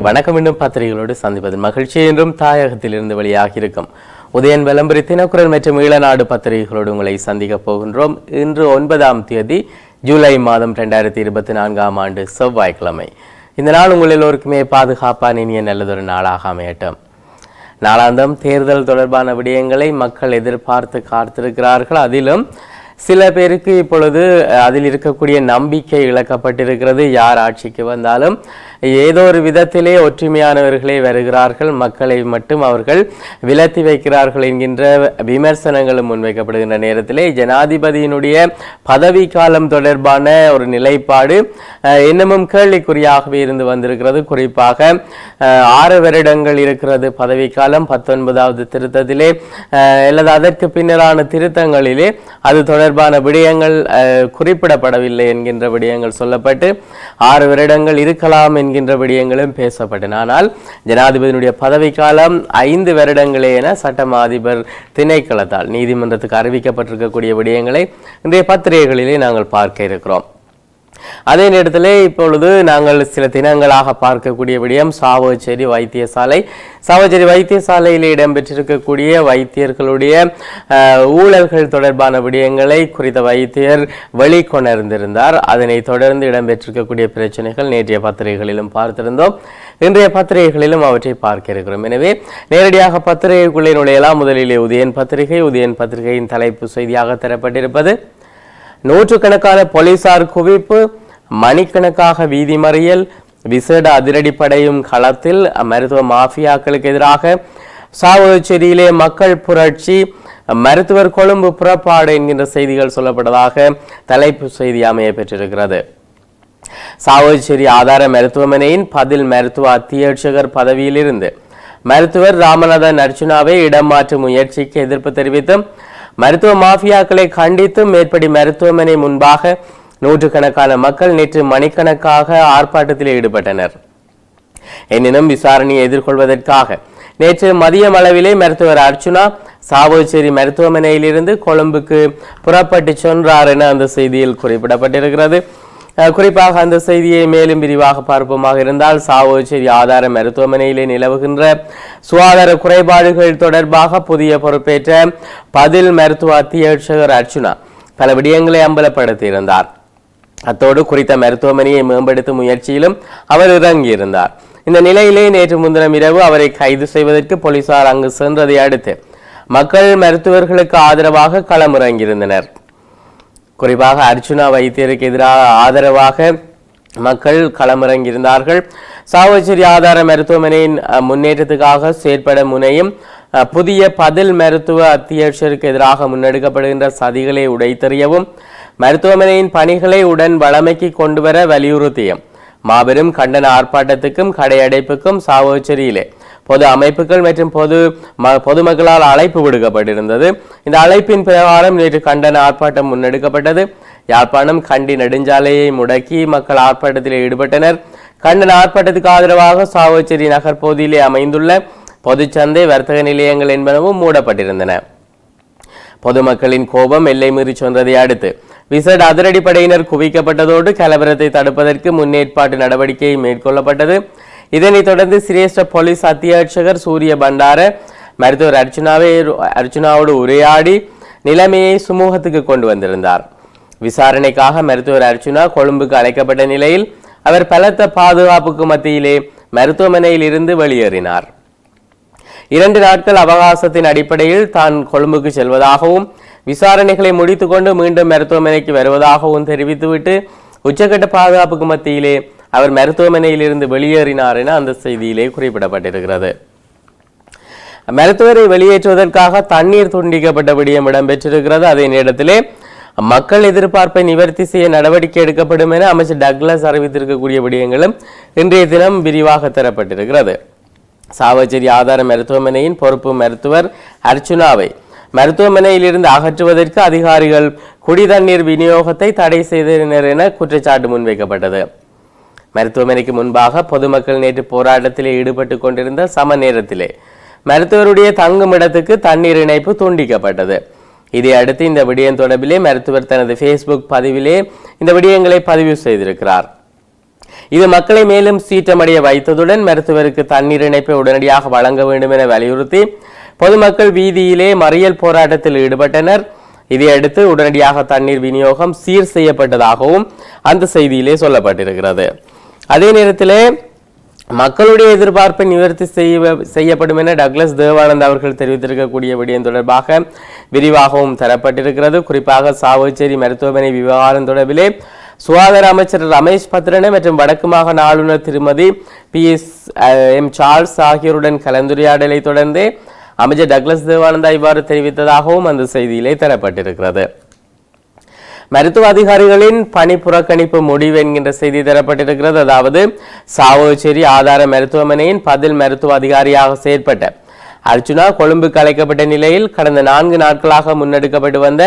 வணக்கம் இன்னும் பத்திரிகைகளோடு சந்திப்பது மகிழ்ச்சி. என்றும் தாயகத்திலிருந்து வெளியாகி இருக்கும் உதயன் விளம்பரி தினக்குரல் மற்றும் ஈழநாடு பத்திரிகைகளோடு உங்களை சந்திக்க போகின்றோம். இன்று ஒன்பதாம் தேதி ஜூலை மாதம் ரெண்டாயிரத்தி இருபத்தி நான்காம் ஆண்டு செவ்வாய்க்கிழமை. இந்த நாள் உங்கள் எல்லோருக்குமே பாதுகாப்பான இனிய நல்லதொரு நாளாக அமையட்டும். நாளாந்தம் தேர்தல் தொடர்பான விடயங்களை மக்கள் எதிர்பார்த்து காத்திருக்கிறார்கள். அதிலும் சில பேருக்கு இப்பொழுது அதில் இருக்கக்கூடிய நம்பிக்கை இழக்கப்பட்டிருக்கிறது. யார் ஆட்சிக்கு வந்தாலும் ஏதோ ஒரு விதத்திலே ஒற்றுமையானவர்களே வருகிறார்கள். மக்களை மட்டும் அவர்கள் விலத்தி வைக்கிறார்கள் என்கின்ற விமர்சனங்களும் முன்வைக்கப்படுகின்ற நேரத்திலே ஜனாதிபதியினுடைய பதவி காலம் தொடர்பான ஒரு நிலைப்பாடு இன்னமும் கேள்விக்குறியாகவே இருந்து வந்திருக்கிறது. குறிப்பாக ஆறு வருடங்கள் இருக்கிறது பதவி காலம் பத்தொன்பதாவது திருத்தத்திலே அல்லது அதற்கு பின்னரான திருத்தங்களிலே அது தொடர்பான விடயங்கள் குறிப்பிடப்படவில்லை என்கின்ற விடயங்கள் சொல்லப்பட்டு ஆறு வருடங்கள் இருக்கலாம் என்கின்ற விடயங்களும் பேசப்பட்டன. ஆனால் ஜனாதிபதியினுடைய பதவிக்காலம் ஐந்து வருடங்களே என சட்டம் அதிபர் திணைக்களத்தால் நீதிமன்றத்துக்கு அறிவிக்கப்பட்டிருக்கக்கூடிய விடயங்களை இன்றைய பத்திரிகைகளிலே நாங்கள் பார்க்க இருக்கிறோம். அதே நேரத்தில் இப்பொழுது நாங்கள் சில தினங்களாக பார்க்கக்கூடிய விடயம் சாவச்சேரி வைத்தியசாலை. சாவச்சேரி வைத்தியசாலையில் இடம்பெற்றிருக்கக்கூடிய வைத்தியர்களுடைய ஊழல்கள் தொடர்பான விடயங்களை குறித்த வைத்தியர் வெளிக்கொணர்ந்திருந்தார். அதனை தொடர்ந்து இடம்பெற்றிருக்கக்கூடிய பிரச்சனைகள் நேற்றைய பத்திரிகைகளிலும் பார்த்திருந்தோம். இன்றைய பத்திரிகைகளிலும் அவற்றை பார்க்க இருக்கிறோம். எனவே நேரடியாக பத்திரிகைக்குள்ளே நுழையலாம். முதலிலே உதயன் பத்திரிகை உதயன் பத்திரிகையின் தலைப்பு செய்தியாக தரப்பட்டிருப்பது. நூற்றுக்கணக்கான போலீசார் குவிப்பு மணிக்கணக்காக வீதி மறியல் விசேட அதிரடிப்படையும் களத்தில் மருத்துவ மாஃபியாக்களுக்கு எதிராக சாவகச்சேரியிலே மக்கள் புரட்சி மருத்துவர் கொழும்பு புறப்பாடு என்கின்ற செய்திகள் சொல்லப்பட்டதாக தலைப்பு செய்தி அமைய பெற்றிருக்கிறது. சாவகச்சேரி ஆதார மருத்துவமனையின் பதில் மருத்துவ அத்தியட்சகர் பதவியிலிருந்து மருத்துவர் ராமநாதன் அர்ச்சுனாவை இடமாற்றும் முயற்சிக்கு எதிர்ப்பு தெரிவித்தும் மருத்துவ மாஃபியாக்களை கண்டித்தும் மேற்படி மருத்துவமனை முன்பாக நூற்றுக்கணக்கான மக்கள் நேற்று மணிக்கணக்காக ஆர்ப்பாட்டத்தில் ஈடுபட்டனர். எனினும் விசாரணையை எதிர்கொள்வதற்காக நேற்று மதியம் அளவிலே மருத்துவர் அர்ச்சுனா சாவோச்சேரி மருத்துவமனையிலிருந்து கொழும்புக்கு புறப்பட்டு சென்றார் என அந்த செய்தியில் குறிப்பிடப்பட்டிருக்கிறது. குறிப்பாக அந்த செய்தியை மேலும் விரிவாக பார்ப்போமாக இருந்தால் சாவோச்சேரி ஆதார மருத்துவமனையிலே நிலவுகின்ற சுகாதார குறைபாடுகள் தொடர்பாக புதிய பொறுப்பேற்ற பதில் மருத்துவ அத்தியட்சகர் அர்ச்சுனா பல விடயங்களை அம்பலப்படுத்தியிருந்தார். அத்தோடு குறித்த மருத்துவமனையை மேம்படுத்தும் முயற்சியிலும் அவர் இறங்கியிருந்தார். இந்த நிலையிலே நேற்று முன்தினம் இரவு அவரை கைது செய்வதற்கு போலீசார் அங்கு சென்றதை அடுத்து மக்கள் மருத்துவர்களுக்கு ஆதரவாக களமிறங்கியிருந்தனர். குறிப்பாக அர்ச்சுனா வைத்தியருக்கு எதிராக ஆதரவாக மக்கள் களமிறங்கியிருந்தார்கள். சாவச்சேரி ஆதார மருத்துவமனையின் முன்னேற்றத்துக்காக செயற்பட முனையும் புதிய பதில் மருத்துவ அத்தியட்சருக்கு எதிராக முன்னெடுக்கப்படுகின்ற சதிகளை உடைத்தெறியவும் மருத்துவமனையின் பணிகளை உடன் வளமைக்கு கொண்டுவர வலியுறுத்தியும் மாபெரும் கண்டன ஆர்ப்பாட்டத்துக்கும் கடையடைப்புக்கும் சாவோச்சேரியிலே பொது அமைப்புகள் மற்றும் பொது ம- பொதுமக்களால் அழைப்பு விடுக்கப்பட்டிருந்தது. இந்த அழைப்பின் பிரகாரம் நேற்று கண்டன ஆர்ப்பாட்டம் முன்னெடுக்கப்பட்டது. யாழ்ப்பாணம் கண்டி நெடுஞ்சாலையை முடக்கி மக்கள் ஆர்ப்பாட்டத்தில் ஈடுபட்டனர். கண்டன ஆர்ப்பாட்டத்துக்கு ஆதரவாக சாவச்சேரி நகர் பகுதியிலே அமைந்துள்ள பொதுச்சந்தை வர்த்தக நிலையங்கள் என்பனவும் மூடப்பட்டிருந்தன. பொதுமக்களின் கோபம் எல்லை மீறி சென்றதை அடுத்து விசேட அதிரடிப்படையினர் குவிக்கப்பட்டதோடு கலவரத்தை தடுப்பதற்கு முன்னேற்பாட்டு நடவடிக்கை மேற்கொள்ளப்பட்டது. இதனைத் தொடர்ந்து சிரேஷ்ட போலீஸ் அத்தியட்சகர் சூரிய பண்டார மருத்துவர் அர்ச்சுனாவை அர்ச்சுனாவோடு உரையாடி நிலைமையை சுமூகத்துக்கு கொண்டு வந்திருந்தார். விசாரணைக்காக மருத்துவர் அர்ச்சுனா கொழும்புக்கு அழைக்கப்பட்ட நிலையில் அவர் பலத்த பாதுகாப்புக்கு மத்தியிலே மருத்துவமனையில் இருந்து வெளியேறினார். இரண்டு நாட்கள் அவகாசத்தின் அடிப்படையில் தான் கொழும்புக்கு செல்வதாகவும் விசாரணைகளை முடித்துக்கொண்டு மீண்டும் மருத்துவமனைக்கு வருவதாகவும் தெரிவித்துவிட்டு உச்சக்கட்ட பாதுகாப்புக்கு மத்தியிலே அவர் மருத்துவமனையிலிருந்து வெளியேறினார் என அந்த செய்தியிலே குறிப்பிடப்பட்டிருக்கிறது. மருத்துவரை வெளியேற்றுவதற்காக தண்ணீர் துண்டிக்கப்பட்ட விடயம் இடம்பெற்றிருக்கிறது. அதே நேரத்திலே மக்கள் எதிர்பார்ப்பை நிவர்த்தி செய்ய நடவடிக்கை எடுக்கப்படும் என அமைச்சர் டக்ளஸ் அறிவித்திருக்கக்கூடிய விடயங்களும் இன்றைய தினம் விரிவாக தரப்பட்டிருக்கிறது. சாவச்சேரி ஆதார மருத்துவமனையின் பொறுப்பு மருத்துவர் அர்ச்சுனாவை மருத்துவமனையிலிருந்து அகற்றுவதற்கு அதிகாரிகள் குடி தண்ணீர் விநியோகத்தை தடை செய்தனர் என குற்றச்சாட்டு முன்வைக்கப்பட்டது. மருத்துவமனைக்கு முன்பாக பொதுமக்கள் நேற்று போராட்டத்திலே ஈடுபட்டு கொண்டிருந்த சம நேரத்திலே மருத்துவருடைய தங்கும் இடத்துக்கு தண்ணீர் இணைப்பு துண்டிக்கப்பட்டது. இதை அடுத்து இந்த விடயம் தொடர்பிலே மருத்துவர் தனது ஃபேஸ்புக் பதிவிலே இந்த விடயங்களை பதிவு செய்திருக்கிறார். இது மக்களை மேலும் சீற்றமடைய வைத்ததுடன் மருத்துவருக்கு தண்ணீர் இணைப்பை உடனடியாக வழங்க வேண்டும் என வலியுறுத்தி பொதுமக்கள் வீதியிலே மறியல் போராட்டத்தில் ஈடுபட்டனர். இதையடுத்து உடனடியாக தண்ணீர் விநியோகம் சீர் செய்யப்பட்டதாகவும் அந்த செய்தியிலே சொல்லப்பட்டிருக்கிறது. அதே நேரத்திலே மக்களுடைய எதிர்பார்ப்பை நிவர்த்தி செய்ய செய்யப்படும் என டக்ளஸ் தேவானந்த் அவர்கள் தெரிவித்திருக்கக்கூடிய விடயம் தொடர்பாக விரிவாகவும் தரப்பட்டிருக்கிறது. குறிப்பாக சாவச்சேரி மருத்துவமனை விவகாரம் தொடர்பிலே சுகாதார அமைச்சர் ரமேஷ் பத்ரன மற்றும் வடக்கு மாகாண ஆளுநர் திருமதி பி எஸ் எம் சார்ல்ஸ் ஆகியோருடன் கலந்துரையாடலை தொடர்ந்து அமைச்சர் டக்ளஸ் தேவானந்தா இவ்வாறு தெரிவித்ததாகவும் அந்த செய்தியிலே தரப்பட்டிருக்கிறது. மருத்துவ அதிகாரிகளின் பணி புறக்கணிப்பு முடிவு என்கின்ற செய்தி தரப்பட்டிருக்கிறது. அதாவது சாவோச்சேரி ஆதார மருத்துவமனையின் பதில் மருத்துவ அதிகாரியாக செயற்பட்ட அர்ஜுனா கொழும்புக்கு அழைக்கப்பட்ட நிலையில் கடந்த நான்கு நாட்களாக முன்னெடுக்கப்பட்டு வந்த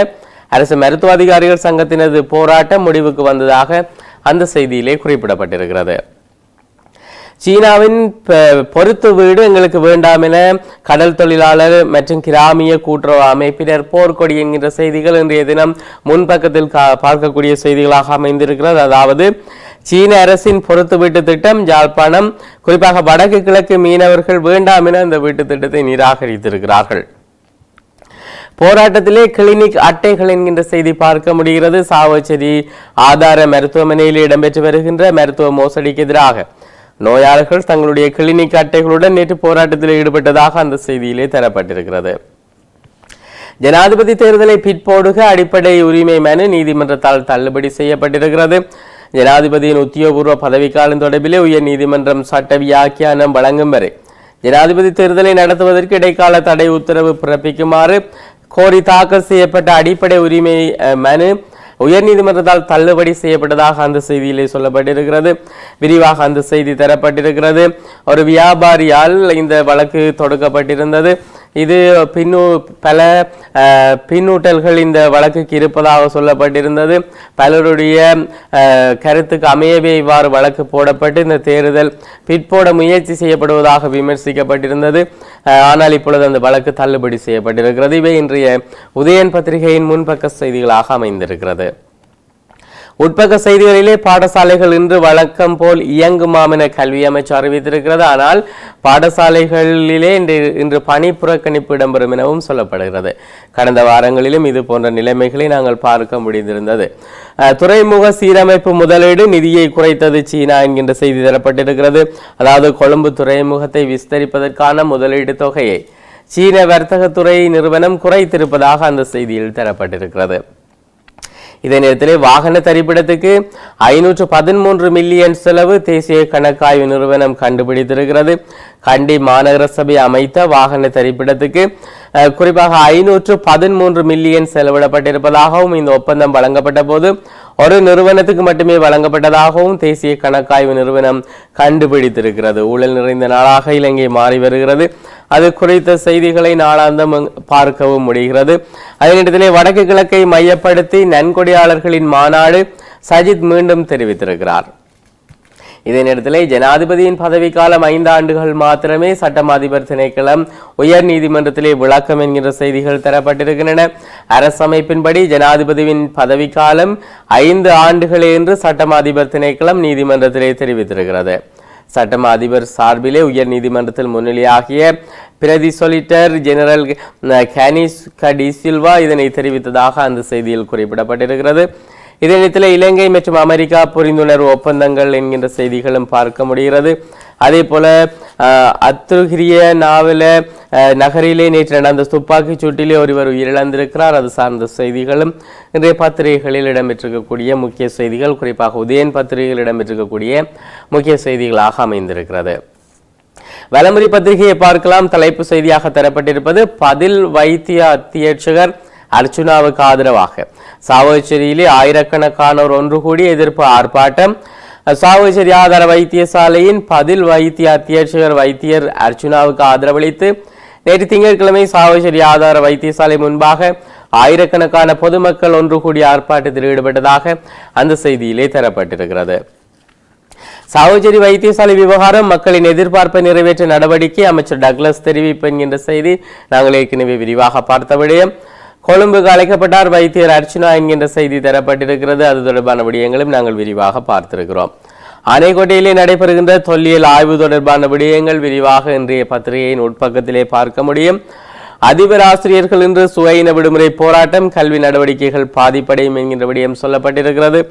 அரசு மருத்துவ அதிகாரிகள் சங்கத்தினது போராட்டம் முடிவுக்கு வந்ததாக அந்த செய்தியிலே குறிப்பிடப்பட்டிருக்கிறது. சீனாவின் பொருத்து வீடு எங்களுக்கு வேண்டாம் என கடல் தொழிலாளர் மற்றும் கிராமிய கூட்டுறவு அமைப்பினர் போர்க்கொடி என்கின்ற செய்திகள் இன்றைய தினம் முன்பக்கத்தில் கா- பார்க்கக்கூடிய செய்திகளாக அமைந்திருக்கிறது. அதாவது சீன அரசின் பொருத்து வீட்டு திட்டம் யாழ்ப்பாணம் குறிப்பாக வடக்கு கிழக்கு மீனவர்கள் வேண்டாம் என இந்த வீட்டு திட்டத்தை நிராகரித்திருக்கிறார்கள். போராட்டத்திலே கிளினிக் அட்டைகள் என்கின்ற செய்தி பார்க்க முடிகிறது. சாவச்சேரி ஆதார மருத்துவமனையில் இடம்பெற்று வருகின்ற மருத்துவ மோசடிக்கு எதிராக நோயாளர்கள் தங்களுடைய கிளினிக் அட்டைகளுடன் நேற்று போராட்டத்தில் ஈடுபட்டதாக அந்த செய்தியிலே தரப்பட்டிருக்கிறது. ஜனாதிபதி தேர்தலை பிற்போடுக அடிப்படை உரிமை மனு நீதிமன்றத்தால் தள்ளுபடி செய்யப்பட்டிருக்கிறது. ஜனாதிபதியின் உத்தியோகபூர்வ பதவிக்காலம் தொடர்பிலே உயர் நீதிமன்றம் சட்ட வியாக்கியானம் வழங்கும் வரை ஜனாதிபதி தேர்தலை நடத்துவதற்கு இடைக்கால தடை உத்தரவு பிறப்பிக்குமாறு கோரி தாக்கல் செய்யப்பட்ட அடிப்படை உரிமை அஹ், மனு உயர்நீதிமன்றத்தால் தள்ளுபடி செய்யப்பட்டதாக அந்த செய்தியிலே சொல்லப்பட்டிருக்கிறது. விரிவாக அந்த செய்தி தரப்பட்டிருக்கிறது. ஒரு வியாபாரியால் இந்த வழக்கு தொடுக்கப்பட்டிருந்தது. இது பின்னு பல பின்னூட்டல்கள் இந்த வழக்குக்கு இருப்பதாக சொல்லப்பட்டிருந்தது. பலருடைய கருத்துக்கு அமையவே இவ்வாறு வழக்கு போடப்பட்டு இந்த தேர்தல் பிற்போட முயற்சி செய்யப்படுவதாக விமர்சிக்கப்பட்டிருந்தது. ஆனால் இப்பொழுது அந்த வழக்கு தள்ளுபடி செய்யப்பட்டிருக்கிறது. இவை இன்றைய உதயன் பத்திரிகையின் முன்பக்க செய்திகளாக அமைந்திருக்கிறது. உட்பக்க செய்திகளிலே பாடசாலைகள் இன்று வழக்கம் போல் இயங்குமாம் என கல்வி அமைச்சு அறிவித்திருக்கிறது. ஆனால் பாடசாலைகளிலே இன்று இன்று பணி புறக்கணிப்பு இடம்பெறும் எனவும் சொல்லப்படுகிறது. கடந்த வாரங்களிலும் இது போன்ற நிலைமைகளை நாங்கள் பார்க்க முடிந்திருந்தது. துறைமுக சீரமைப்பு முதலீடு நிதியை குறைத்தது சீனா என்கின்ற செய்தி தரப்பட்டிருக்கிறது. அதாவது கொழும்பு துறைமுகத்தை விஸ்தரிப்பதற்கான முதலீடு தொகையை சீன வர்த்தகத்துறை நிறுவனம் குறைத்திருப்பதாக அந்த செய்தியில் தரப்பட்டிருக்கிறது. இதே நேரத்தில் வாகன தரிப்பிடத்துக்கு ஐநூற்று பதிமூன்று மில்லியன் செலவு தேசிய கணக்காய்வு நிறுவனம் கண்டுபிடித்திருக்கிறது. கண்டி மாநகர சபை அமைத்த வாகன தரிப்பிடத்துக்கு குறிப்பாக ஐநூற்று பதிமூன்று மில்லியன் செலவிடப்பட்டிருப்பதாகவும் இந்த ஒப்பந்தம் வழங்கப்பட்ட போது ஒரு நிறுவனத்துக்கு மட்டுமே வழங்கப்பட்டதாகவும் தேசிய கணக்காய்வு நிறுவனம் கண்டுபிடித்திருக்கிறது. ஊழல் நிறைந்த நாளாக இலங்கை மாறி வருகிறது. அது குறித்த செய்திகளை நாளாந்தம் பார்க்கவும் முடிகிறது. அதே நேரத்திலே வடக்கு கிழக்கை மையப்படுத்தி நன்கொடையாளர்களின் மாநாடு சஜித் மீண்டும் தெரிவித்திருக்கிறார். இதே நேரத்தில் ஜனாதிபதியின் பதவிக்காலம் ஐந்து ஆண்டுகள் மாத்திரமே சட்டம் அதிபர் திணைக்களம் உயர் நீதிமன்றத்திலே விளக்கம் என்கின்ற செய்திகள் தரப்பட்டிருக்கின்றன. அரசமைப்பின்படி ஜனாதிபதியின் பதவிக்காலம் ஐந்து ஆண்டுகளே என்று சட்டம் அதிபர் திணைக்களம் நீதிமன்றத்திலே தெரிவித்திருக்கிறது. சட்டம் அதிபர் சார்பிலே உயர் நீதிமன்றத்தில் முன்னிலையாகிய பிரதி சொலிட்டர் ஜெனரல் அஹ், கடி சில்வா இதனை தெரிவித்ததாக அந்த செய்தியில் குறிப்பிடப்பட்டிருக்கிறது. இதனிடத்தில் இலங்கை மற்றும் அமெரிக்கா புரிந்துணர்வு ஒப்பந்தங்கள் என்கின்ற செய்திகளும் பார்க்க முடிகிறது. அதே போல அத்துகிரிய நாவல நகரிலே நேற்று நடந்த துப்பாக்கிச் சூட்டிலே ஒருவர் உயிரிழந்திருக்கிறார். அது சார்ந்த செய்திகளும் இன்றைய பத்திரிகைகளில் இடம்பெற்றிருக்கக்கூடிய முக்கிய செய்திகள் குறிப்பாக உதயன் பத்திரிகையில் இடம்பெற்றிருக்கக்கூடிய முக்கிய செய்திகளாக அமைந்திருக்கிறது. வலமுறை பத்திரிகையை பார்க்கலாம். தலைப்பு செய்தியாக தரப்பட்டிருப்பது பதில் வைத்திய அத்தியட்சகர் அர்ச்சுனாவுக்கு ஆதரவாக. சாவகச்சேரியிலே ஆயிரக்கணக்கானோர் ஒன்று கூடி எதிர்ப்பு ஆர்ப்பாட்டம். சாவகச்சேரி ஆதார வைத்தியசாலையின் பதில் வைத்திய அத்தியட்சகர் வைத்தியர் அர்ச்சுனாவுக்கு ஆதரவளித்து நேற்று திங்கட்கிழமை சாவச்சேரி ஆதார வைத்தியசாலை முன்பாக ஆயிரக்கணக்கான பொதுமக்கள் ஒன்று கூடி ஆர்ப்பாட்டத்தில் ஈடுபட்டதாக அந்த செய்தியிலே தரப்பட்டிருக்கிறது. சாவச்சேரி வைத்தியசாலை விவகாரம் மக்களின் எதிர்பார்ப்பை நிறைவேற்ற நடவடிக்கை அமைச்சர் டக்ளஸ் தெரிவிப்பு என்கின்ற செய்தி நாங்கள் ஏற்கனவே விரிவாக பார்த்த விடயம். கொழும்புக்கு அழைக்கப்பட்டார் வைத்தியர் அர்ச்சனா என்கின்ற செய்தி தரப்பட்டிருக்கிறது. அது தொடர்பான விடயங்களும் நாங்கள் விரிவாக பார்த்திருக்கிறோம். அணைக்கோட்டையிலே நடைபெறுகின்ற தொல்லியல் ஆய்வு தொடர்பான விடயங்கள் விரிவாக இன்றைய பத்திரிகையின் உட்பக்கத்திலே பார்க்க முடியும். அதிபர் ஆசிரியர்கள் இன்று சுயின விடுமுறை போராட்டம் கல்வி நடவடிக்கைகள் பாதிப்படையும் என்கின்ற விடயம் சொல்லப்பட்டிருக்கிறது.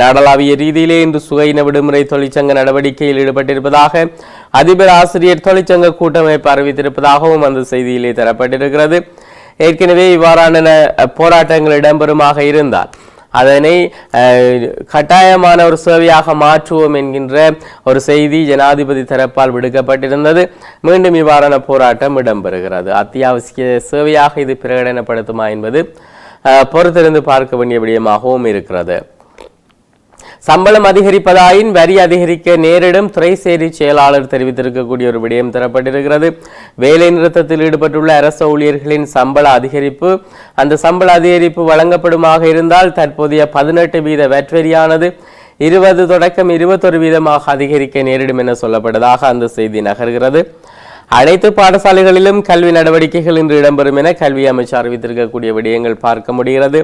நாடளாவிய ரீதியிலே இன்று சுயயின விடுமுறை தொழிற்சங்க நடவடிக்கையில் ஈடுபட்டிருப்பதாக அதிபர் ஆசிரியர் தொழிற்சங்க கூட்டமைப்பு அறிவித்திருப்பதாகவும் அந்த செய்தியிலே தரப்பட்டிருக்கிறது. ஏற்கனவே இவ்வாறான போராட்டங்கள் இடம்பெறுமாக இருந்தால் அதனை கட்டாயமான ஒரு சேவையாக மாற்றுவோம் என்கின்ற ஒரு செய்தி ஜனாதிபதி தரப்பால் விடுக்கப்பட்டிருந்தது. மீண்டும் இவ்வாறான போராட்டம் இடம்பெறுகிறது. அத்தியாவசிய சேவையாக இது பிரகடனப்படுத்துமா என்பது பொறுத்திருந்து பார்க்க வேண்டிய விடயமாகவும் இருக்கிறது. சம்பளம் அதிகரிப்பதாயின் வரி அதிகரிக்க நேரிடும் துறைசேரி செயலாளர் தெரிவித்திருக்கக்கூடிய ஒரு விடயம் தரப்பட்டிருக்கிறது. வேலை நிறுத்தத்தில் ஈடுபட்டுள்ள அரசு ஊழியர்களின் சம்பள அதிகரிப்பு அந்த சம்பள அதிகரிப்பு வழங்கப்படுமாக இருந்தால் தற்போதைய பதினெட்டு வீத வெட்வரியானது இருபது தொடக்கம் இருபத்தொரு வீதமாக அதிகரிக்க நேரிடும் என சொல்லப்பட்டதாக அந்த செய்தி நகர்கிறது. அனைத்து பாடசாலைகளிலும் கல்வி நடவடிக்கைகள் இன்று இடம்பெறும் என கல்வி அமைச்சர் அறிவித்திருக்கக்கூடிய விடயங்கள் பார்க்க முடிகிறது.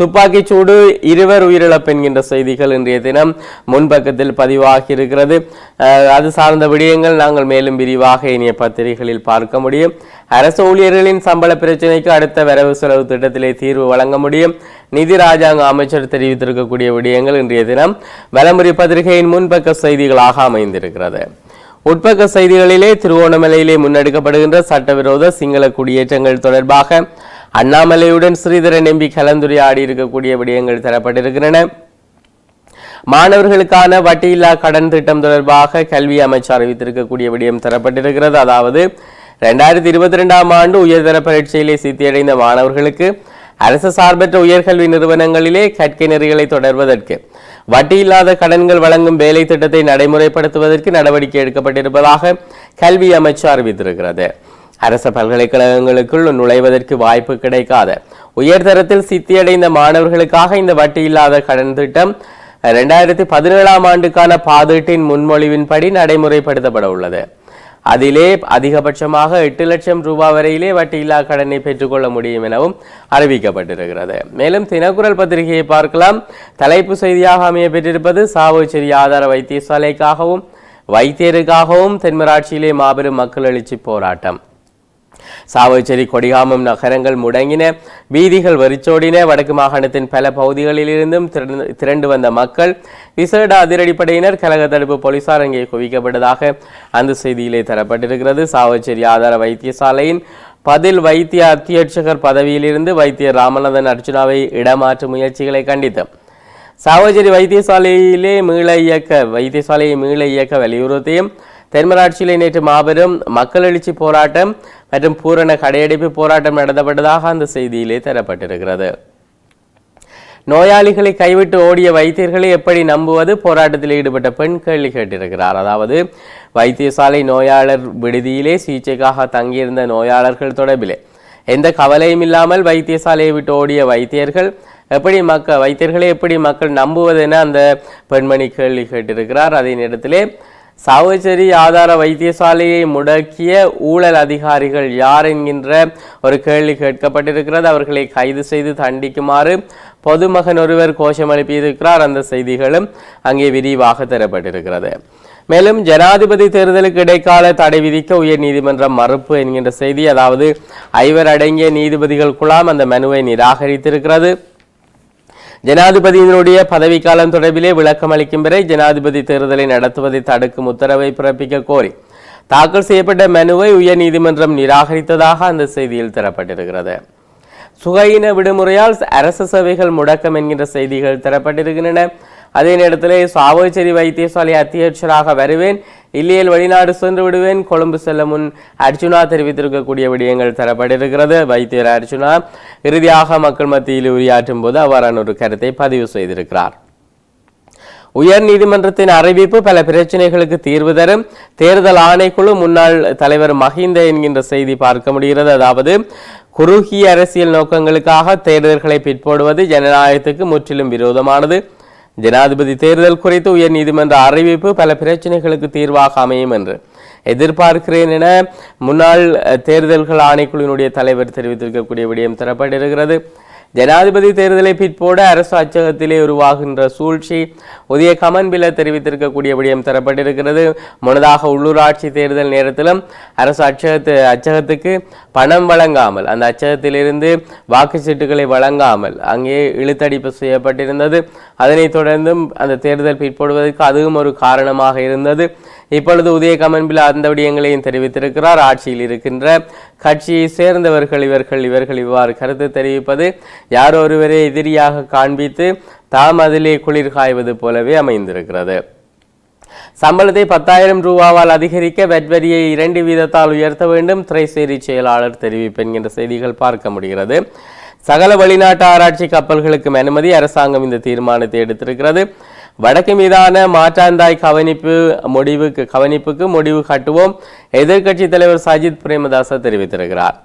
துப்பாக்கிச் சூடு இருவர் உயிரிழப்பு என்கின்ற செய்திகள் இன்றைய தினம் முன்பக்கத்தில் பதிவாகி இருக்கிறது அது சார்ந்த விடயங்கள் நாங்கள் மேலும் விரிவாக இனிய பத்திரிகைகளில் பார்க்க முடியும். அரசு ஊழியர்களின் சம்பள பிரச்சினைக்கு அடுத்த வரவு செலவு திட்டத்திலே தீர்வு வழங்க முடியும். நிதி ராஜாங்க அமைச்சர் தெரிவித்திருக்கக்கூடிய விடயங்கள் இன்றைய தினம் வலமுறை பத்திரிகையின் முன்பக்க செய்திகளாக அமைந்திருக்கிறது. உட்பக்க செய்திகளிலே திருவோணமலையிலே முன்னெடுக்கப்படுகின்ற சட்டவிரோத சிங்கள குடியேற்றங்கள் தொடர்பாக அண்ணாமலையுடன் ஸ்ரீதரன் எம்பி கலந்துரையாடி இருக்கக்கூடிய விடயங்கள் தரப்பட்டிருக்கின்றன. மாணவர்களுக்கான வட்டியில்லா கடன் திட்டம் தொடர்பாக கல்வி அமைச்சர் அறிவித்திருக்கக்கூடிய விடயம் தரப்பட்டிருக்கிறது. அதாவது ரெண்டாயிரத்தி இருபத்தி ரெண்டாம் ஆண்டு உயர்தர பரீட்சையிலே சித்தியடைந்த மாணவர்களுக்கு அரசு சார்பற்ற உயர்கல்வி நிறுவனங்களிலே கற்கை நெறிகளை தொடர்வதற்கு வட்டியில்லாத கடன்கள் வழங்கும் வேலை திட்டத்தை நடைமுறைப்படுத்துவதற்கு நடவடிக்கை எடுக்கப்பட்டிருப்பதாக கல்வி அமைச்சு அறிவித்திருக்கிறது. அரசு பல்கலைக்கழகங்களுக்குள் நுழைவதற்கு வாய்ப்பு கிடைக்காத உயர்தரத்தில் சித்தியடைந்த மாணவர்களுக்காக இந்த வட்டியில்லாத கடன் திட்டம் ரெண்டாயிரத்தி பதினேழாம் ஆண்டுக்கான பாதீட்டின் முன்மொழிவின்படி நடைமுறைப்படுத்தப்பட உள்ளது. அதிலே அதிகபட்சமாக எட்டு லட்சம் ரூபாய் வரையிலே வட்டியில்லா கடனை பெற்றுக்கொள்ள முடியும் எனவும் அறிவிக்கப்பட்டிருக்கிறது. மேலும் தினக்குரல் பத்திரிகையை பார்க்கலாம். தலைப்பு செய்தியாக அமைய பெற்றிருப்பது சாவுச்சேரி ஆதார வைத்தியசாலைக்காகவும் வைத்தியருக்காகவும் தென்மராட்சியிலே மாபெரும் மக்கள் எழுச்சி போராட்டம். சாவச்சேரி கொடிகாமம் நகரங்கள் முடங்கின வீதிகள் வெறிச்சோடின வடக்கு மாகாணத்தின் பல பகுதிகளிலிருந்தும் திரண்டு- வந்த மக்கள் விசேட அதிரடிப்படையினர் கழக தடுப்பு போலீசார் அங்கே குவிக்கப்பட்டதாக அந்த செய்தியிலே தரப்பட்டிருக்கிறது. சாவச்சேரி ஆதார வைத்தியசாலையின் பதில் வைத்திய அத்தியட்சகர் பதவியிலிருந்து வைத்தியர் ராமநாதன் அர்ஜுனாவை இடமாற்று முயற்சிகளை கண்டித்து சாவச்சேரி வைத்தியசாலையிலே மீள இயக்க வைத்தியசாலையை மீள இயக்க வலியுறுத்தியும் தென்மராட்சியிலே நேற்று மாபெரும் மக்கள் எழுச்சி போராட்டம் மற்றும் பூரண கடையடைப்பு போராட்டம் நடத்தப்பட்டதாக அந்த செய்தியிலே தரப்பட்டிருக்கிறது. நோயாளிகளை கைவிட்டு ஓடிய வைத்தியர்களை எப்படி நம்புவது? போராட்டத்தில் ஈடுபட்ட பெண் கேள்வி கேட்டிருக்கிறார். அதாவது வைத்தியசாலை நோயாளர் விடுதியிலே சிகிச்சைக்காக தங்கியிருந்த நோயாளர்கள் தொடர்பிலே. எந்த கவலையும் இல்லாமல் வைத்தியசாலையை விட்டு ஓடிய வைத்தியர்கள் எப்படி மக்கள் வைத்தியர்களை எப்படி மக்கள் நம்புவதென அந்த பெண்மணி கேள்வி கேட்டிருக்கிறார். அதே நேரத்திலே சாவச்சேரி ஆதார வைத்தியசாலையை முடக்கிய ஊழல் அதிகாரிகள் யார் என்கின்ற ஒரு கேள்வி கேட்கப்பட்டிருக்கிறது. அவர்களை கைது செய்து தண்டிக்குமாறு பொதுமகன் ஒருவர் கோஷம் அனுப்பியிருக்கிறார் அந்த செய்திகளும் அங்கே விரிவாக தரப்பட்டிருக்கிறது. மேலும் ஜனாதிபதி தேர்தலுக்கு இடைக்கால தடை விதிக்க உயர் நீதிமன்றம் மறுப்பு என்கின்ற செய்தி அதாவது ஐவர் அடங்கிய நீதிபதிகள் குழாம் அந்த மனுவை நிராகரித்திருக்கிறது. ஜனாதிபதியினுடைய பதவிக்காலம் தொடர்பிலே விளக்கம் அளிக்கும் வரை ஜனாதிபதி தேர்தலை நடத்துவதை தடுக்கும் உத்தரவை பிறப்பிக்க கோரி தாக்கல் செய்யப்பட்ட மனுவை உயர்நீதிமன்றம் நிராகரித்ததாக அந்த செய்தியில் தரப்பட்டிருக்கிறது. சுகையின விடுமுறையால் அரசு சேவைகள் முடக்கம் என்கின்ற செய்திகள் தரப்பட்டிருக்கின்றன. அதே நேரத்திலே சாவோச்சேரி வைத்தியசாலை அத்தியட்சராக வருவேன். இல்லையேல் வெளிநாடு சென்று விடுவேன். கொழும்பு செல்ல முன் அர்ஜுனா தெரிவித்திருக்கக்கூடிய விடயங்கள் தரப்பட்டிருக்கிறது. வைத்தியர் அர்ஜுனா இறுதியாக மக்கள் மத்தியில் உரையாற்றும் போது அவ்வாறான ஒரு கருத்தை பதிவு செய்திருக்கிறார். உயர் நீதிமன்றத்தின் அறிவிப்பு பல பிரச்சனைகளுக்கு தீர்வு தரும். தேர்தல் ஆணைக்குழு முன்னாள் தலைவர் மஹிந்த என்கின்ற செய்தி பார்க்க முடிகிறது. அதாவது குறுகிய அரசியல் நோக்கங்களுக்காக தேர்தல்களை பிற்போடுவது ஜனநாயகத்துக்கு முற்றிலும் விரோதமானது. ஜனாதிபதி தேர்தல் குறித்து உயர் நீதிமன்ற அறிவிப்பு பல பிரச்சனைகளுக்கு தீர்வாக அமையும் என்று எதிர்பார்க்கிறேன் என முன்னாள் தேர்தல்கள் ஆணைக்குழுவினுடைய தலைவர் தெரிவித்திருக்கக்கூடிய விடயம் தரப்பட்டிருக்கிறது. ஜனாதிபதி தேர்தலை பிற்போட அரசு அச்சகத்திலே உருவாகின்ற சூழ்ச்சி புதிய கமன்பில தெரிவித்திருக்கக்கூடிய விடயம் தரப்பட்டிருக்கிறது. முன்னதாக உள்ளூராட்சி தேர்தல் நேரத்திலும் அரசு அச்சகத்து அச்சகத்துக்கு பணம் வழங்காமல் அந்த அச்சகத்திலிருந்து வாக்குச்சீட்டுகளை வழங்காமல் அங்கே இழுத்தடிப்பு செய்யப்பட்டிருந்தது. அதனைத் தொடர்ந்தும் அந்த தேர்தல் பிற்படுவதற்கு அதுவும் ஒரு காரணமாக இருந்தது. இப்பொழுது உதய கமன்பில் அந்த விடயங்களையும் தெரிவித்திருக்கிறார். ஆட்சியில் இருக்கின்ற கட்சியை சேர்ந்தவர்கள் இவர்கள் இவர்கள் இவ்வாறு கருத்து தெரிவிப்பது யார் ஒருவரை எதிரியாக காண்பித்து தாம் அதிலே குளிர் காய்வது போலவே அமைந்திருக்கிறது. சம்பளத்தை பத்தாயிரம் ரூபாவால் அதிகரிக்க வெட்வரியை இரண்டு வீதத்தால் உயர்த்த வேண்டும். திரைசேரி செயலாளர் தெரிவிப்பு என்கின்ற செய்திகள் பார்க்க முடிகிறது. சகல வெளிநாட்டு ஆராய்ச்சி கப்பல்களுக்கும் அனுமதி அரசாங்கம் இந்த தீர்மானத்தை எடுத்திருக்கிறது. வடக்கு மீதான மாற்றாந்தாய் கவனிப்பு முடிவுக்கு கவனிப்புக்கு முடிவு கட்டுவோம். எதிர்க்கட்சி தலைவர் சஜித் பிரேமதாச தெரிவித்திருக்கிறார்.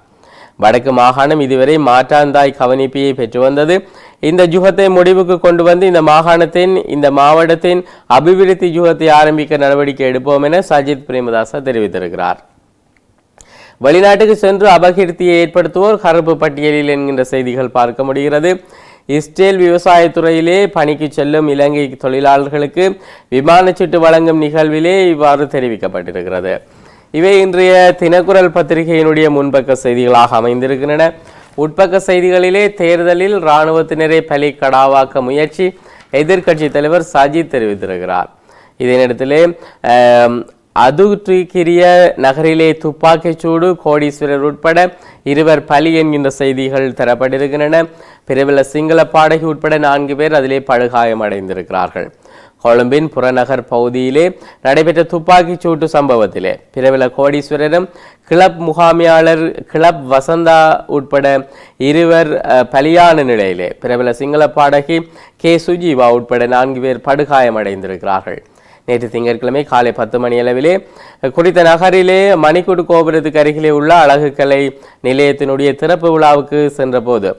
வடக்கு மாகாணம் இதுவரை மாற்றாந்தாய் கவனிப்பையை பெற்று வந்தது. இந்த ஜுகத்தை முடிவுக்கு கொண்டு வந்து இந்த மாகாணத்தின் இந்த மாவட்டத்தின் அபிவிருத்தி ஜுகத்தை ஆரம்பிக்க நடவடிக்கை எடுப்போம் என சஜித் பிரேமதாச தெரிவித்திருக்கிறார். வெளிநாட்டுக்கு சென்று அபகீர்த்தியை ஏற்படுத்துவோர் கருப்பு பட்டியலில் என்கின்ற செய்திகள் பார்க்க முடிகிறது. இஸ்ரேல் விவசாயத்துறையிலே பணிக்கு செல்லும் இலங்கை தொழிலாளர்களுக்கு விமானச்சீட்டு வழங்கும் நிகழ்விலே இவ்வாறு தெரிவிக்கப்பட்டிருக்கிறது. இவை இன்றைய தினக்குரல் பத்திரிகையினுடைய முன்பக்க செய்திகளாக அமைந்திருக்கின்றன. உட்பக்க செய்திகளிலே தேர்தலில் இராணுவத்தினரை பலி கடாவாக்க முயற்சி எதிர்க்கட்சி தலைவர் சஜித் தெரிவித்திருக்கிறார். இதே நேரத்திலே ஆம், நகரிலே துப்பாக்கிச் சூடு கோடீஸ்வரர் உட்பட இருவர் பலி என்கின்ற செய்திகள் தரப்பட்டிருக்கின்றன. பிரபல சிங்கள பாடகி உட்பட நான்கு பேர் அதிலே படுகாயமடைந்திருக்கிறார்கள் கொழும்பின் புறநகர் பகுதியிலே நடைபெற்ற துப்பாக்கிச் சூட்டு சம்பவத்திலே பிரபல கோடீஸ்வரரும் கிளப் முகாமியாளர் கிளப் வசந்தா உட்பட இருவர் அஹ், பலியான நிலையிலே பிரபல சிங்கள பாடகி கே. சுஜீவா உட்பட நான்கு பேர் படுகாயமடைந்திருக்கிறார்கள் நேற்று திங்கட்கிழமை காலை பத்து மணி அளவிலே குறித்த நகரிலே மணிக்கூடு கோபுரத்துக்கு அருகிலே உள்ள அழகுக்கலை நிலையத்தினுடைய திறப்பு விழாவுக்கு சென்றபோது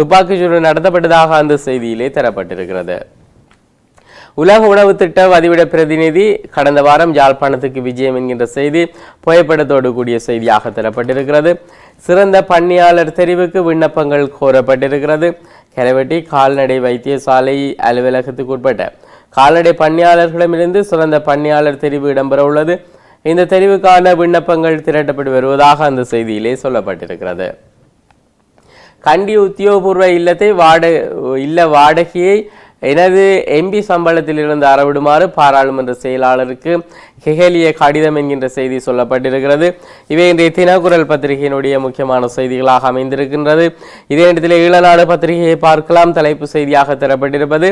துப்பாக்கிச்சூடு நடத்தப்பட்டதாக அந்த செய்தியிலே தரப்பட்டிருக்கிறது. உலக உணவு திட்ட வதிவிட பிரதிநிதி கடந்த வாரம் யாழ்ப்பாணத்துக்கு விஜயம் என்கின்ற செய்தி புகைப்படத்தோடு கூடிய செய்தியாக தரப்பட்டிருக்கிறது. சிறந்த பணியாளர் தெரிவுக்கு விண்ணப்பங்கள் கோரப்பட்டிருக்கிறது. கரைவெட்டி கால்நடை வைத்தியசாலை அலுவலகத்துக்கு உட்பட்ட கால்நடை பணியாளர்களிடமிருந்து சிறந்த பணியாளர் தெரிவு இடம்பெற உள்ளது இந்த தெரிவுக்கான விண்ணப்பங்கள் திரட்டப்பட்டு வருவதாக அந்த செய்தியிலே சொல்லப்பட்டிருக்கிறது. கண்டி உத்தியோகபூர்வ இல்லத்தை வாட இல்ல வாடகையை எனது எம்பி சம்பளத்திலிருந்து அறவிடுமாறு பாராளுமன்ற செயலாளருக்கு கெஹலிய கடிதம் என்கின்ற செய்தி சொல்லப்பட்டிருக்கிறது. இவை இன்றைய தினக்குரல் பத்திரிகையினுடைய முக்கியமான செய்திகளாக அமைந்திருக்கின்றது. இதே இடத்தில் ஈழநாடு பத்திரிகையை பார்க்கலாம். தலைப்பு செய்தியாக தரப்பட்டிருப்பது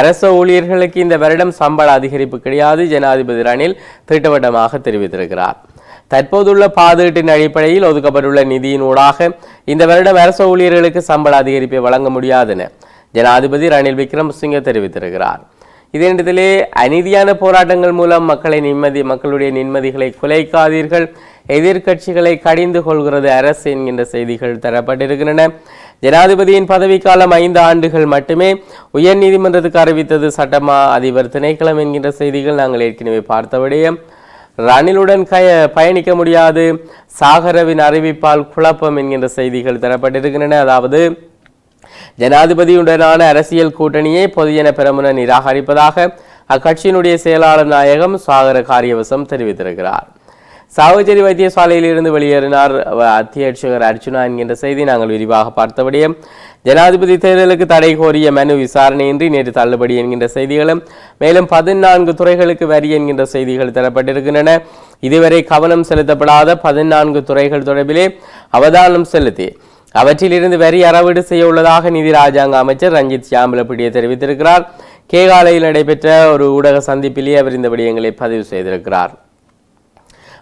அரச ஊழியர்களுக்கு இந்த வருடம் சம்பள அதிகரிப்பு கிடையாது ஜனாதிபதி ரணில் திட்டவட்டமாக தெரிவித்திருக்கிறார். தற்போதுள்ள பாதீட்டின் அடிப்படையில் ஒதுக்கப்பட்டுள்ள நிதியின் ஊடாக இந்த வருடம் அரச ஊழியர்களுக்கு சம்பள அதிகரிப்பை வழங்க முடியாதென ஜனாதிபதி ரணில் விக்ரமசிங்க தெரிவித்திருக்கிறார். இதே நேரத்திலே அநீதியான போராட்டங்கள் மூலம் மக்களை நிம்மதி மக்களுடைய நிம்மதிகளை குலைக்காதீர்கள். எதிர்க்கட்சிகளை கடிந்து கொள்கிறது அரசு என்கின்ற செய்திகள் தரப்பட்டிருக்கின்றன. ஜனாதிபதியின் பதவிக்காலம் ஐந்து ஆண்டுகள் மட்டுமே உயர்நீதிமன்றத்துக்கு அறிவித்தது சட்டமா அதிபர் திணைக்களம் என்கின்ற செய்திகள் நாங்கள் ஏற்கனவே பார்த்த விடயம் ரணிலுடன் கய பயணிக்க முடியாது. சாகரவின் அறிவிப்பால் குழப்பம் என்கின்ற செய்திகள் தரப்பட்டிருக்கின்றன. அதாவது ஜனாதிபதியுடனான அரசியல் கூட்டணியை பொதுஜன பெரமுன நிராகரிப்பதாக அக்கட்சியினுடைய செயலாளர் நாயகம் சாகர காரியவசம் தெரிவித்திருக்கிறார். சாவச்சேரி வைத்தியசாலையில் இருந்து வெளியேறினார் அத்தியட்சகர் அர்ச்சுனா என்கின்ற செய்தி நாங்கள் விரிவாக பார்த்தபடியே ஜனாதிபதி தேர்தலுக்கு தடை கோரிய மனு விசாரணையின்றி நேற்று தள்ளுபடி என்கின்ற செய்திகளும் மேலும் பதினான்கு துறைகளுக்கு வரி என்கின்ற செய்திகள் தரப்பட்டிருக்கின்றன. இதுவரை கவனம் செலுத்தப்படாத பதினான்கு துறைகள் தொடர்பிலே அவதானம் செலுத்தி அவற்றிலிருந்து வரி அறவீடு செய்ய உள்ளதாக நிதி ராஜாங்க அமைச்சர் ரஞ்சித் சியாம்பலப்பிடியை தெரிவித்திருக்கிறார். கேகாலையில் நடைபெற்ற ஒரு ஊடக சந்திப்பிலேயே அவர் இந்த விடயங்களை பதிவு செய்திருக்கிறார்.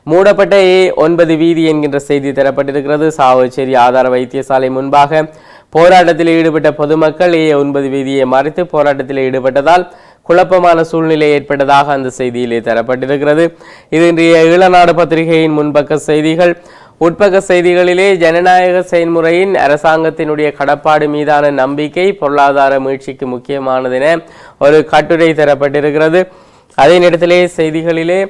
மூடப்பட்ட ஏ ஒன்பது வீதி என்கின்ற செய்தி தரப்பட்டிருக்கிறது. சாவச்சேரி ஆதார வைத்தியசாலை முன்பாக போராட்டத்தில் ஈடுபட்ட பொதுமக்கள் ஏ ஒன்பது வீதியை மறைத்து போராட்டத்தில் ஈடுபட்டதால் குழப்பமான சூழ்நிலை ஏற்பட்டதாக அந்த செய்தியிலே தரப்பட்டிருக்கிறது. இது இன்றைய ஈழநாடு பத்திரிகையின் முன்பக்க செய்திகள். உட்பக்க செய்திகளிலே ஜனநாயக செயல்முறையின் அரசாங்கத்தினுடைய கடப்பாடு மீதான நம்பிக்கை பொருளாதார மீழ்ச்சிக்கு முக்கியமானதென ஒரு கட்டுரை தரப்பட்டிருக்கிறது. அதே நேரத்திலே செய்திகளிலே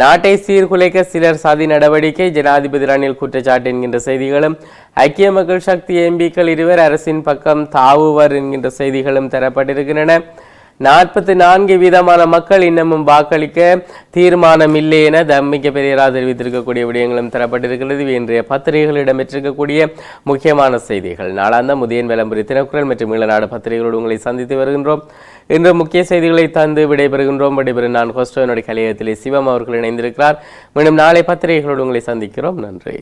நாட்டை சீர்குலைக்க சிலர் சதி நடவடிக்கை ஜனாதிபதி ரணில் குற்றச்சாட்டு என்கின்ற செய்திகளும் ஐக்கிய மக்கள் சக்தி எம்பிக்கள் இருவர் அரசின் பக்கம் தாவுவர் என்கின்ற செய்திகளும் தரப்பட்டிருக்கின்றன. நாற்பத்தி நான்கு வீதமான மக்கள் இன்னமும் வாக்களிக்க தீர்மானம் இல்லை என தம்மிக்க பெரியரா தெரிவித்திருக்கக்கூடிய விடயங்களும் தரப்பட்டிருக்கிறது. இன்றைய பத்திரிகைகள் இடம்பெற்றிருக்கக்கூடிய முக்கியமான செய்திகள். நாளாந்த முதியன் விளம்பரி தினக்குரல் மற்றும் ஈழநாடு பத்திரிகைகளோடு உங்களை சந்தித்து வருகின்றோம். இன்று முக்கிய செய்திகளை தந்து விடைபெறுகின்றோம். விடைபெறும் நான் ஹோஸ்டோனுடைய கலையகத்திலே சிவம் அவர்கள் இணைந்திருக்கிறார். மீண்டும் நாளை பத்திரிகைகளோடு உங்களை சந்திக்கிறோம். நன்றி.